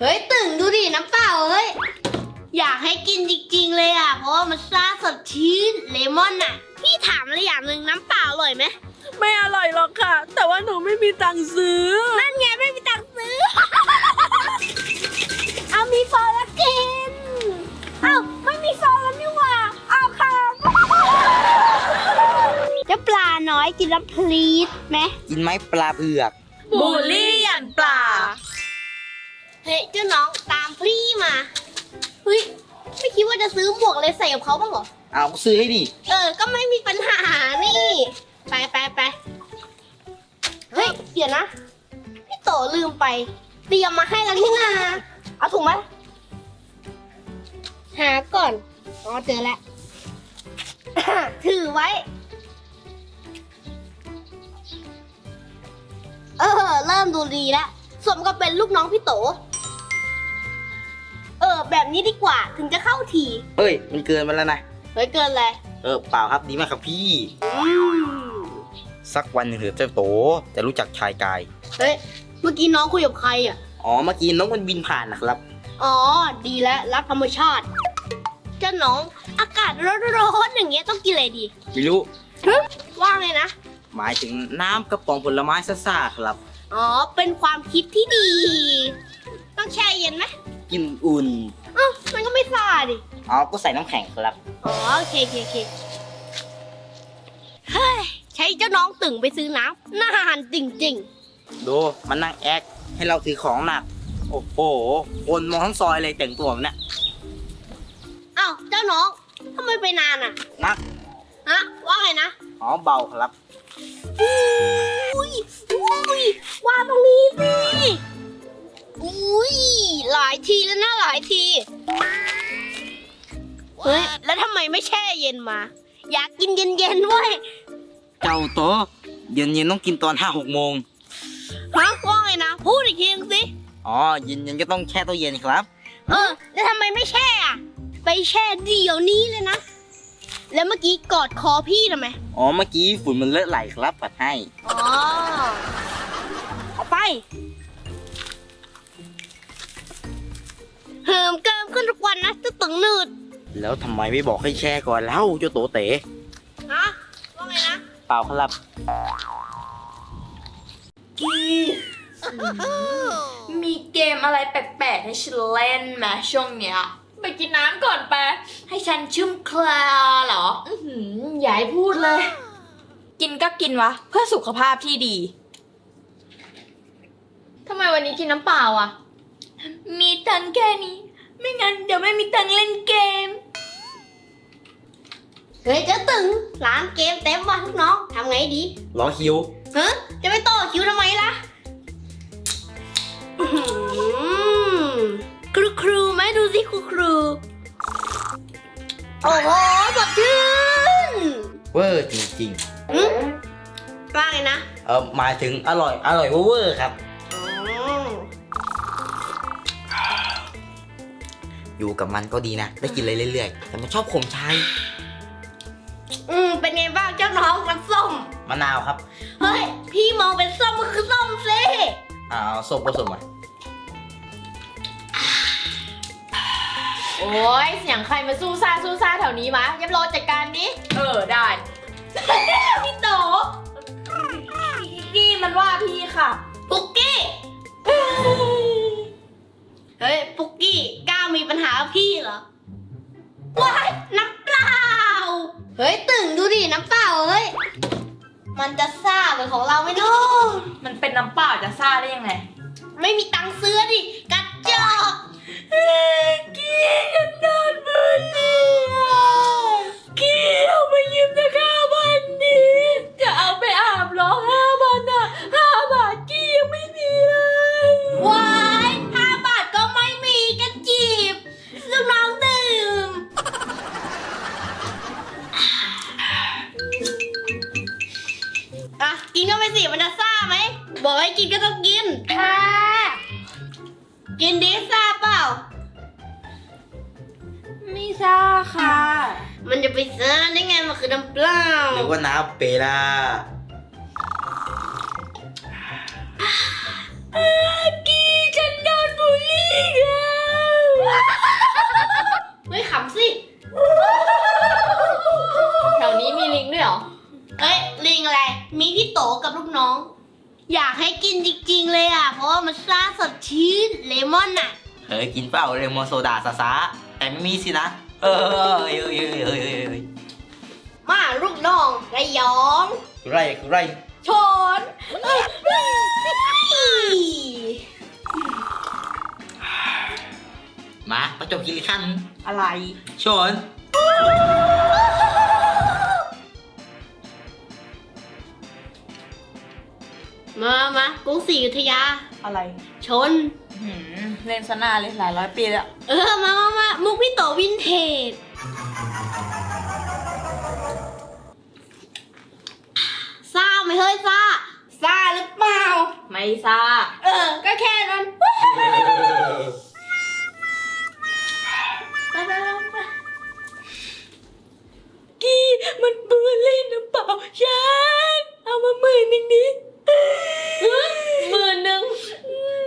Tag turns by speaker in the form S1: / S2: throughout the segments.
S1: เฮ้ยตึงดูดิน้ำเปล่าเฮ้ย อยากให้กินจริงๆเลยอะ เพราะว่ามันซ่าสดชื่นเลมอนอะ พี่ถามอะไรอย่างหนึ่งน้ำเปล่าอร่อยไหม
S2: ไม่อร่อยหรอกค่ะ แต่ว่าหนูไม่มีตังค์ซื้อ
S1: นั่นไงไม่มีตังค์ซื้อ เอามีฟอร์แล้วกิน เอาไม่มีฟอร์แล้วนี่หว่า เอาค่ะเจ้าปลาน้อยกินแล้วพลีดไหม
S3: กินไหมปลาเผือก
S2: บูลลี่ยันปลา
S1: เฮ้ยเจ้าน้องตามพี่มาเฮ้ยไม่คิดว่าจะซื้อหมวกอะไรใส่กับเขาบ้างเหรอ
S3: เอาซื้อให้ดิ
S1: เออ ก็ไม่มีปัญหานี่ ไปไปไปเฮ้ย เดี๋ยวนะ พี่โตลืมไป เตรียมมาให้แล้วนี่นาเอาถุงมาหาก่อน อ๋อเจอแล้ว ถือไว้ เออ เริ่มดูดีแล้วสมกับเป็นลูกน้องพี่โตเออ แบบนี้ดีกว่าถึงจะเข้าที
S3: เอ้ย มันเกินไปแล้วนะ
S1: เฮ้ยเกินเลย
S3: เออเปล่าครับดีมากครับพี่
S1: อืม
S3: สักวันหนึ่งเถอะเจ้าโตจะรู้จักชายกาย
S1: เฮ้ยเมื่อกี้น้องคุยกับใครอะ
S3: อ๋อเมื่อกี้น้องมันบินผ่านนะครับ
S1: อ๋อ ดีแล้วรักธรรมชาติ เจ้าน้องอากาศร้อนๆอย่างเงี้ยต้องกินอะไรดี
S3: ไม่รู้
S1: ฮึว่าไงนะ
S3: หมายถึงน้ำกระป๋องผลไม้ซ่าๆครับ
S1: อ๋อ เป็นความคิดที่ดี ต้องแช่เย็นไหม
S3: กินอุ่น
S1: อ้าวมันก็ไม่ซ่าดิ
S3: อ๋อก็ใส่น้ำแข็งครับ
S1: อ๋อโอเคโอเคโอเคเฮ้ยใช้เจ้าน้องตึงไปซื้อน้ำนานจริง
S3: ดูมันนั่งแอคให้เราถือของหนัก โอ้โหคนมองทั้งซอยเลยแต่งตัวแบบเนี้ย
S1: ๆอ้าวเจ้าน้องทำไมไปนานอะ
S3: นัก
S1: ฮะว่าไงนะ
S3: อ๋อเบาครับ
S1: อุ้ยอุ้ยวางตรงนี้สิ อุ้ยหลายทีแล้วนะหลายที เฮ้ย แล้วทำไมไม่แช่เย็นมา อยากกินเย็นๆเว้ย
S3: เจ้าโตเย็นๆต้องกินตอนห้าหกโมง
S1: ฮะว่าไงนะ พูดอีกทีนึงสิ
S3: อ๋อเย็นๆก็ต้องแช่ตู้เย็นครับ
S1: เออ แล้วทำไมไม่แช่อะไปแช่เดี๋ยวนี้เลยนะ แล้วเมื่อกี้กอดคอพี่ทำไม
S3: อ๋อ เมื่อกี้ฝุ่นมันเลอะไหลครับปัดให้
S1: อ๋อเอาไป เหิมเกิมขึ้นทุกวันนะจะตึงหนืด
S3: แล้วทำไมไม่บอกให้แช่ก่อนเล่าเจ้าโตเต๋
S1: ฮะว่าไงนะ
S3: เปล่าครับ
S2: มีเกมอะไรแปลกๆให้ฉันเล่นไหมช่วงเนี้ย ไปกินน้ำก่อนไป ให้ฉันชุ่มคลาเหรอ อือหืออย่าให้พูดเลย กินก็กินวะ เพื่อสุขภาพที่ดี ทำไมวันนี้กินน้ำเปล่าอะ มีตังค์แค่นี้ ไม่งั้นเดี๋ยวไม่มีตังค์เล่นเกม
S1: เฮ้ยเจ้าตึงร้านเกมเต็มว่ะทุกน้องทำไงดี
S3: รอคิว
S1: ฮะจะไปต่อคิวทำไมล่ะอื้อหือครูครูไหมดูสิครูครู โอ้โหสดชื่น
S3: เวอร์จริง
S1: อืมว่าไงนะ
S3: ๆเออหมายถึงอร่อย อร่อยเวอร์ๆครับ
S1: อ
S3: ยู่กับมันก็ดีนะ ได้กินอะไรเรื่อยๆ แต่มันชอบข่มชาย
S1: อืมเป็นไงบ้างเจ้าน้องมันส้ม
S3: มะนาวครับ
S1: เฮ้ย พี่มองเป็นส้มมันคือส้มสิ
S3: อ่าเอาส้มผสมมา
S2: โอ้ยเสียงใครมาสู้ซ่าสู้ซ่าแถวนี้มะยับโรจัดการนี้ เออได้ พี่โตนี่มันว่าพี่ค่ะ
S1: เฮ้ยปุกกี้กล้ามีปัญหากับพี่เหรอว้ายน้ำเปล่า เฮ้ยตึงดูดิน้ำเปล่าเฮ้ย มันจะซ่าเหมือนของเราไหมเนาะ
S2: มันเป็นน้ำเปล่าจะซ่าได้ยังไง
S1: ไม่มีตังค์ซื้อดิกัดจอก
S2: กี้กันน กินก็
S1: ต้องกิน ค่ะ กินดีซาเปล่า
S2: ไม่ซ่าค่ะ
S1: มันจะไปซ่าได้ไงมันคือน้ำเปล่า
S3: หรือว่าน้ำเปล่า
S2: กีฉันโดนบูลลี่แล้ว
S1: ไม่ขำสิ
S2: แถวนี้มีลิงด้วยเหรอ
S1: เอ้ยลิงอะไร มีพี่โตกับลูกน้อง อยากให้กินจริงๆเลยอะ เพราะว่ามันซ่าสดชื่นเลมอนอะ
S3: เฮ้ยกินเปล่าเลมอนโซดาซาซาแต่ไม่มีสินะ เออเออเออเออเออเออเออ
S1: มาลูกน้องระยอง
S3: คือไรคือไร
S1: ชนเอ้ยเอ้ย
S3: มาประจบกินขั้น
S2: อะไร
S3: ชน
S1: รุงศรีอยุธยา
S2: อะไร
S1: ชน
S2: หืมเล่นซะนานเลยหลายร้อยปีแล้ว
S1: เออ มามามามุกพี่โตวินเทจ ซ่าไหมเฮ้ยซ่า ซ่าหรือเปล่า
S2: ไม่ซ่า
S1: เออ ก็แค่นั้นไปไปไปไป
S2: กี้มันเบื่อเล่นน้ำเปล่าฉันเอามาหมื่นหนึ่งดิหมื่นหนึ่ง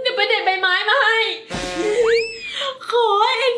S2: เดี๋ยว ไปเด็ดใบไม้มาให้ ขอเอ็น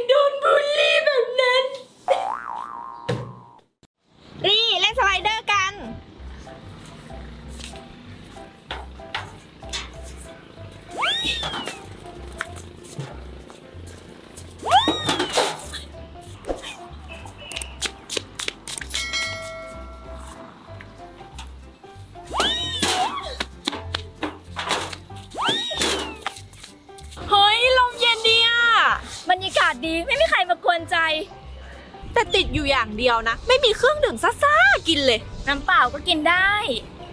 S2: แต่ติดอยู่อย่างเดียวนะ ไม่มีเครื่องดื่มซ่าๆกินเลย
S4: น้ำเปล่าก็กินได้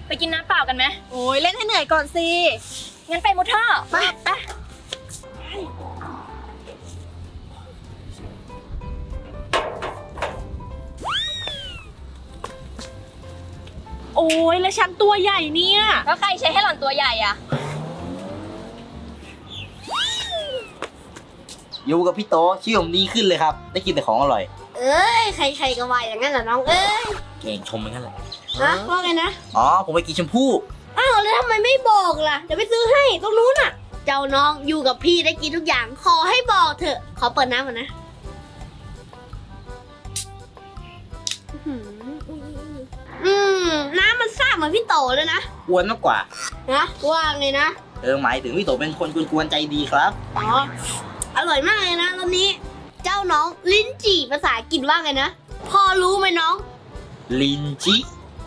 S4: ไปกินน้ำเปล่ากันไหม
S2: โอ้ยเล่นให้เหนื่อยก่อนสิ
S4: งั้นไปมุทเทอร์
S2: ไปไปโอ้ยแล้วฉันตัวใหญ่เนี่ย
S4: แล้วใครใช้ให้หล่อนตัวใหญ่อะ
S3: อยู่กับพี่โตชีวิตผมดีขึ้นเลยครับ ได้กินแต่ของอร่อย
S1: เอ้ย ใครๆก็ว่าอย่างนั้นเหรอน้องเอ้ย
S3: เก่งชมเหมือนกันแหละ
S1: ฮะว่าไงนะ
S3: อ๋อ ผมไปกินชมพู่
S1: อ้าวแล้วทำไมไม่บอกล่ะ เดี๋ยวไปซื้อให้ตรงนู้นอะ เจ้าน้องอยู่กับพี่ได้กินทุกอย่าง ขอให้บอกเถอะ ขอเปิดน้ำก่อนนะอื้อหืออืมน้ำมันซ่าเหมือนพี่โตเลยนะ
S3: กวนมากกว่า
S1: นะว่าไงนะ
S3: เออ หมายถึงพี่โตเป็นคนกวนๆใจดีครับ
S1: อ๋อ อร่อยมากเลยนะรอบนี้เจ้าน้องลิ้นจี่ภาษาอังกฤษว่าไงนะ พอรู้ไหมน้อง
S3: ลินจิ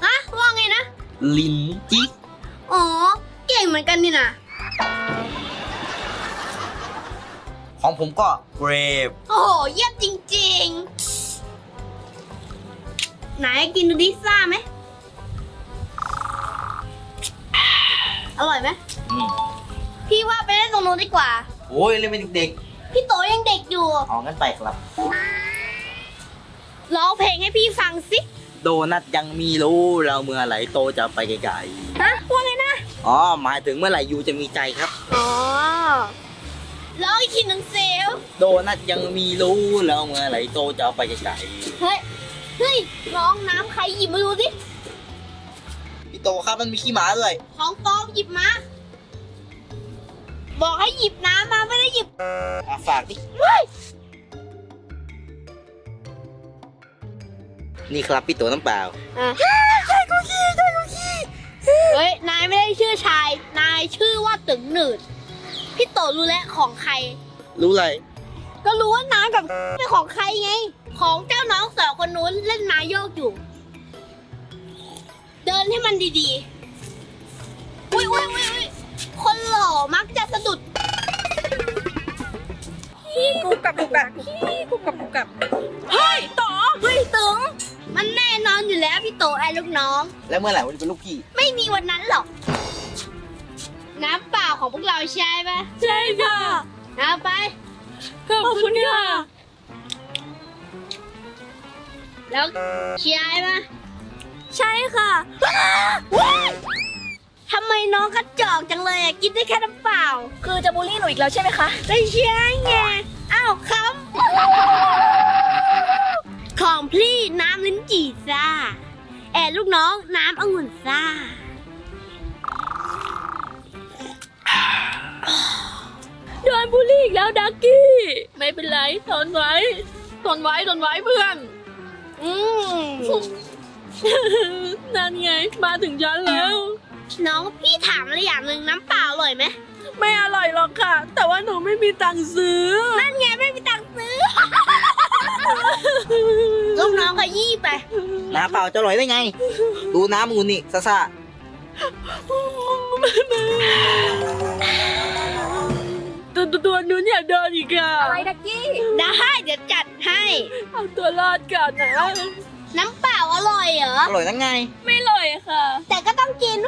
S1: ฮะว่าไงนะ
S3: ลินจิ
S1: อ๋อ เก่งเหมือนกันนี่นะ
S3: ของผมก็เกรฟ
S1: โอ้โหเยี่ยมจริงๆ ไหนกินดูดิซ่าไหมอร่อยไหม
S3: อืม
S1: พี่ว่าไปเล่นตรงนู้นดีกว่า
S3: โอ้ยเล่นเป็นเด็ก
S1: พี่โตยังเด็กอยู่
S3: ๆเอางั้นไปครับ
S1: ร้องเพลงให้พี่ฟังสิ
S3: โดนัทยังมีรู้เราเมื่อไหร่โตจะไปไกล
S1: ฮะว่าไงนะ
S3: ๆอ๋อหมายถึงเมื่อไหร่ยูจะมีใจครับ
S1: อ๋อ ร้องอีกทีหนึ่งเซล
S3: โดนัทยังมีรู้แล้วเมื่อไหร่โตจะไปไกล
S1: เฮ้ย เฮ้ยน้องน้ำใครหยิบมาดูสิ
S3: ๆพี่โตครับมันมีขี้หมาด้วย
S1: ของปลอมหยิบมา บอกให้หยิบน้ำมาไม่ได้หยิบ
S3: อะฝากดิ นี่ครับพี่โตน้ำเปล่า
S1: อะใช่กูขี้ใช่กูขี้เฮ้ย นายไม่ได้ชื่อชาย นายชื่อว่าตึงหนืด พี่โตรู้แล้วของใคร
S3: รู้เลย
S1: ก็รู้ว่าน้ำกับ เป็นของใครไง ของเจ้าน้องสาวคนนู้นเล่นไม้โยกอยู่ เดินให้มันดีๆ อุ้ยอุ้ยอุ้ยอุ้ย คนหล่อมักจะสะดุด
S2: กูกลับกูกลับกูกลับกูกลับเฮ้ยต่อ
S1: เฮ้ยตึง มันแน่นอนอยู่แล้วพี่โตไอ้ลูกน้อง
S3: แล้วเมื่อไหร่วันจะเป็นลูกพี่
S1: ไม่มีวันนั้นหรอก น้ำเปล่าของพวกเราใช่ไหม
S2: ใช่ค่ะ
S1: เอาไป
S2: ขอบคุณค่ะ
S1: แล้วเชียร์ไหม
S2: ใช่ค่ะ
S1: ทำไมน้องกระจอกจังเลยอะกินได้แค่น้ำเปล่า
S4: คือจะบูลลี่หนูอีกแล้วใช่ไหมคะ
S1: ไม่ใช่ไงอ้าวคำของพี่น้ำลิ้นจี่ซ่า แอดลูกน้องน้ำองุ่นซ่า
S2: โดนบูลลี่อีกแล้วดักกี้ ไม่เป็นไรทนไว้ทนไว้ทนไว้เพื่อน
S1: อืม
S2: นั่นไง มาถึงฉันแล้ว
S1: น้องพี่ถามอะไรอย่างหนึ่งน้ำเปล่าอร่อยไหม
S2: ไม่อร่อยหรอกค่ะ แต่ว่าหนูไม่มีตังค์ซื้อ
S1: นั่นไงไม่มีตังค์ซื้อ ลูกน้องก็ยี่ไป
S3: น้ำเปล่าจะอร่อยได้ไง ดูน้ำมูนี่ซะซะ
S2: ตัวตัวตัวนู้นอย่าเดินอีกอะ
S4: อะไรดักกี้
S1: ได้เดี๋ยวจัดให้
S2: เอาตัวรอดก่อนนะ
S1: น้ำเปล่าอร่อยเหรอ
S3: อร่อยได้ไง
S2: ไม่อร่อยค่ะ
S1: แต่ก็ต้องกิน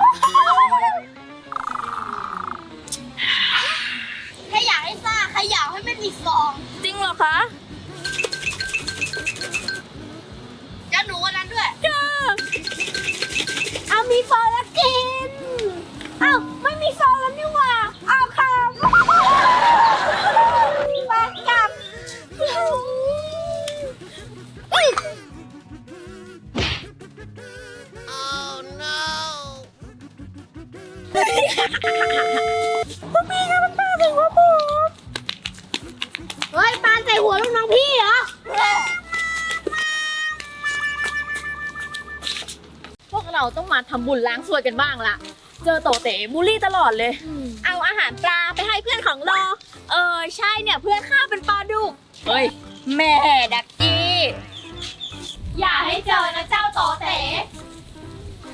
S1: ถ้าอยากให้ซ่าขยาวให้ไม่มีฟอง
S2: จริงเหรอคะ
S4: เราต้องมาทำบุญล้างสวยกันบ้างละ เจอโตเต๋บูลลี่ตลอดเลย เอาอาหารปลาไปให้เพื่อนของรอเออใช่เนี่ยเพื่อนข้าเป็นปลาดุก เฮ้ย แม่ดักกี้อย่าให้เจอนะเจ้าโตเต๋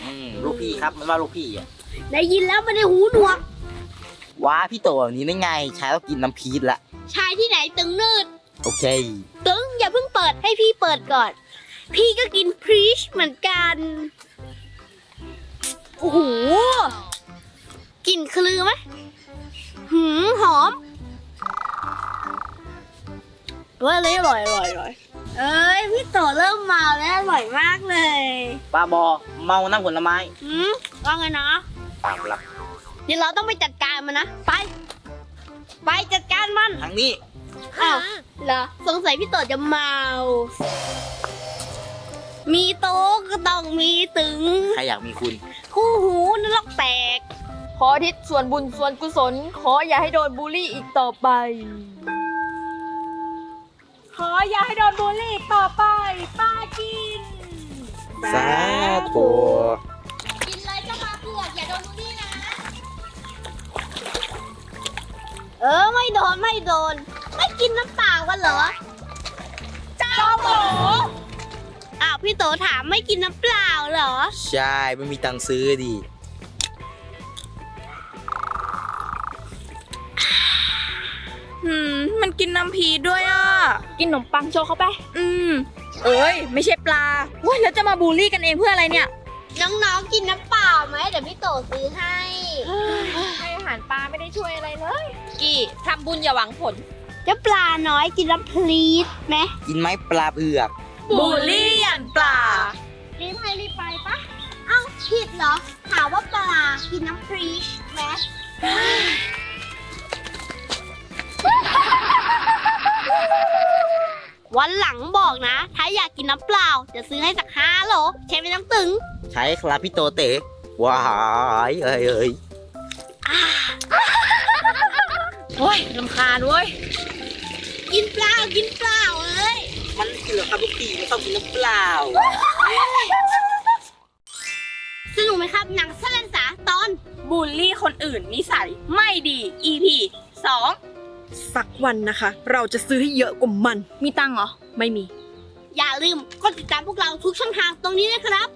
S3: อืมลูกพี่ครับมันว่าลูกพี่อะ
S1: ได้ยินแล้วไม่ได้หูหนวก
S3: ว้าพี่โตแบบนี้ได้ไงใช้แล้วกินน้ำพีชละ
S1: ชายที่ไหนตึงนืด
S3: โอเค
S1: ตึงอย่าเพิ่งเปิดให้พี่เปิดก่อน พี่ก็กินพรีชเหมือนกัน โอ้โหกลิ่นคลือไหมหืมหอมเว้ยเลยอร่อยอร่อยอร่อยเอ้ยพี่โตเริ่มเมาแล้วอร่อยมากเลย
S3: ป้าบอเมาน้ำผลไม้
S1: หืมว่าไงนะ
S3: ปากหลับ
S1: เดี๋ยวเราต้องไปจัดการมันนะไป ไปจัดการมัน
S3: ทางนี้
S1: อ้าวเหรอสงสัยพี่โตจะเมา มีโต๊ะก็ต้องมีตึง
S3: ใครอยากมีคุณ
S1: คู่หูนรกแตก
S2: ขอทิศส่วนบุญส่วนกุศล ขออย่าให้โดนบูลลี่อีกต่อไป ขออย่าให้โดนบูลลี่อีกต่อไป ป้ากิน
S3: สาธุ
S1: กินเลยเจ้าปลาเผือกอย่าโดนนี่นะ เออไม่โดนไม่โดน ไม่กินน้ำเปล่ากันเหรอ เจ้าหมูอ้าว พี่โตถามไม่กินน้ำเปล่าเหรอ
S3: ใช่ ไม่มีตังค์ซื้อดิ
S2: หืม มันกินน้ำพีด้วยอะ กินขนมปังโชว์เข้าไป อืม เอ้ย ไม่ใช่ปลาว้ยแล้วจะมาบูลลี่กันเองเพื่ออะไรเนี่ย
S1: น้องๆกินน้ำเปล่าไหมเดี๋ยวพี่โตซื้อให้
S2: ให้อาหารปลาไม่ได้ช่วยอะไรเลย กี่ทำบุญอย่าหวังผล
S1: เจ้าปลาน้อยกินน้ำพลีดไหม
S3: กินไหมปลาเผือก
S2: บูลลี่ยันปลา
S1: รีบให้รีบไปปะเอ้าผิดเหรอถามว่าปลากินน้ำพรีชไหมวันหลังบอกนะ ถ้าอยากกินน้ำเปล่า จะซื้อให้สักห้าโหลใช้ไม่ต้องตึง
S3: ใช้ครับพี่โตเต๋ว้ายเอ้ยเอ้ย
S2: โอ้ยลำคาญเว้ย
S1: กินเปล่ากินเปล่าเอ้ย
S3: มันเผือกครับลูกพี่มันต้องกินน้ำเปล่า
S1: สนุกไหมครับหนังสลันสาตอน
S2: บูลลี่คนอื่นนิสัยไม่ดี EP 2
S5: สักวันนะคะ เราจะซื้อให้เยอะกว่ามัน
S2: มีตังค์เหรอ
S5: ไม่มี
S1: อย่าลืมกดติดตามพวกเราทุกช่องทางตรงนี้นะครับ